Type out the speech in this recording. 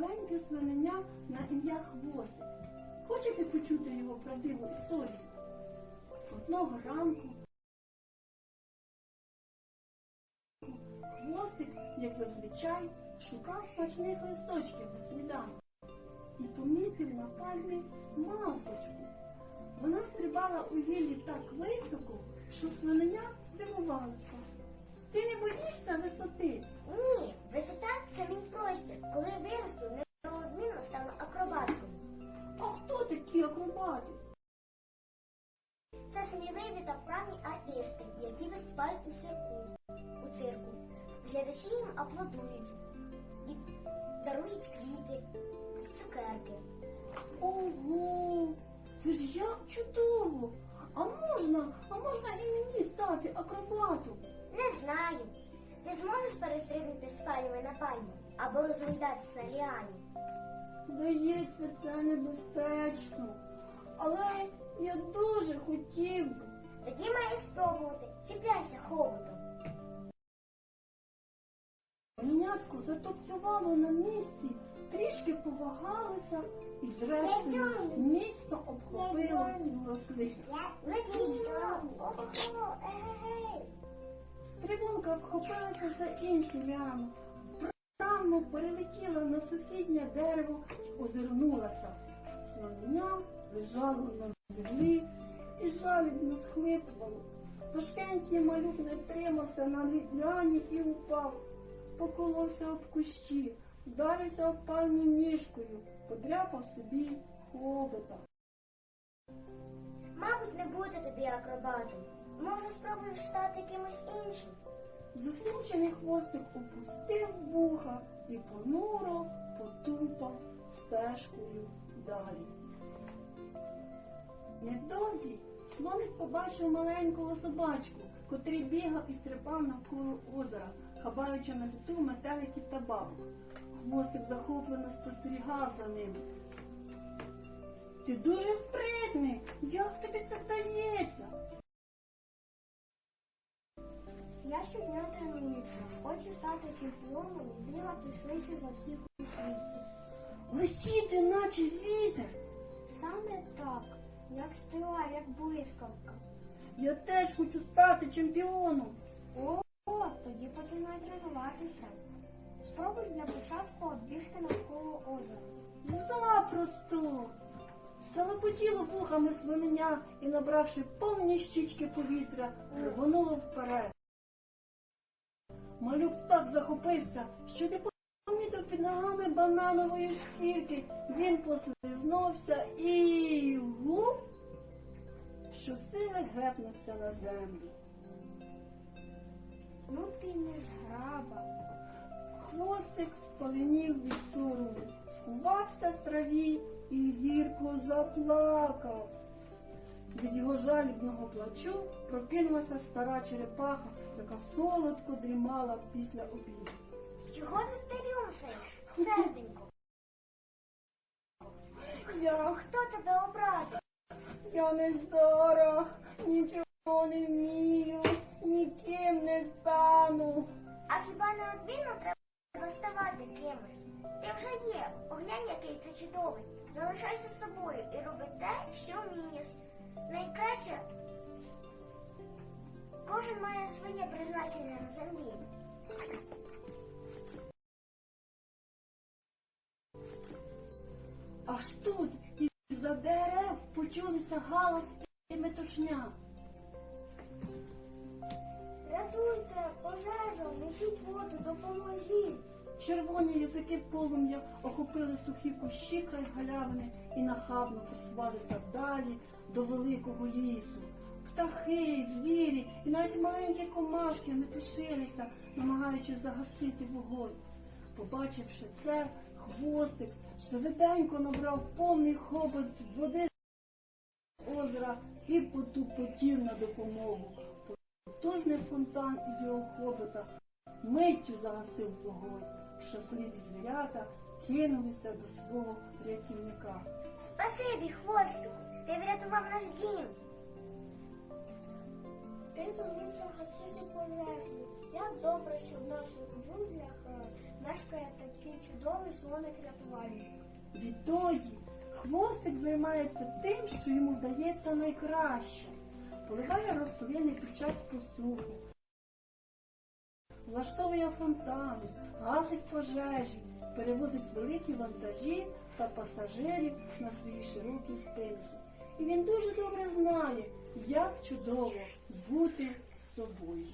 маленьке слонення на ім'я Хвостик. Хочете почути його правдиву історію? Одного ранку Хвостик, як зазвичай, шукав смачних листочків на сніданок і помітив на пальмі мавпочку. Вона стрибала у гіллі так високо, що слонення здивувалося. Ти не боїшся висоти? Глядачі їм аплодують і дарують квіти, цукерки. Ого, це ж як чудово! А можна, а можна і мені стати акробатом? Не знаю. Ти зможеш перестрибнути з пальми на пальму або розгойдатись на ліані. Здається, це небезпечно. Але я дуже хотів би. Тоді маєш спробувати. Чіпляйся хоботом. Мінятко затопцювало на місці, трішки повагалося і зрештою міцно обхопило цю рослину. Стрибунка вхопилася за іншу ліану, вправно перелетіла на сусіднє дерево озирнулася. Слонення лежало на землі і жалібно схлипувало. Важкенький малюк не тримався на ліані і упав. Поколовся об кущі, вдарився об пальму ніжкою, подряпав собі хобота. Мабуть, не буде тобі акробатом. Може, спробуєш стати кимось іншим? Засмучений хвостик опустив вуха і понуро потупав стежкою далі. Невдовзі слоник побачив маленького собачку, котрий бігав і стрибав навколо озера, хабаючи на літу метеликів та бабок. Хвостик захоплено спостерігав за ним. Ти дуже спритний! Як тобі це вдається? Я щодня тренуюся. Хочу стати чемпіоном і бігати швидше за всіх у світі. Летіти, наче вітер. Саме так, як стріла, як блискавка. Я теж хочу стати чемпіоном. О, тоді починай тренуватися. Спробуй для початку оббігти навколо озера. Запросто. Залопотіло вухами слонення і, набравши повні щічки повітря, рвонуло вперед. Малюк так захопився, що не помітив під ногами бананової шкірки. Він послизнувся і гуп, щосили гепнувся на землю. Зграба. Хвостик спаленів від сорому, сховався в траві і гірко заплакав. Від його жалібного плачу прокинулася стара черепаха, яка солодко дрімала після обіду. Чого це ти рюмсаєш, серденько? Я, Хто тебе образив? я не здара, нічого не вмію, ніким не стану. А хіба неодмінно треба ставати кимось? Ти вже є. Поглянь, який ти чудовий. Залишайся з собою і роби те, що вмієш. Найкраще кожен має своє призначення на землі. Аж тут із-за дерев почулися галас і метушня. Рятуйте, пожежа, несіть воду, допоможіть. Червоні язики полум'я охопили сухі кущі край галявини і нахабно посувалися далі до великого лісу. Птахи, звірі і навіть маленькі комашки метушилися, намагаючись загасити вогонь. Побачивши це, хвостик швиденько набрав повний хобот води з озера і потупотів на допомогу. Потужний фонтан із його хобота миттю загасив вогонь. Щасливі звірята кинулися до свого рятівника. Спасибі, хвостику, ти врятував наш дім. Ти зумівся гасити пожежу. Як добре, що в наших джунглях е, мешкає такий чудовий соник-рятувальник. Відтоді хвостик займається тим, що йому вдається найкраще. Поливає рослини під час посуху, влаштовує фонтани, гасить пожежі, перевозить великі вантажі та пасажирів на своїй широкій спинці. І він дуже добре знає, як чудово бути собою.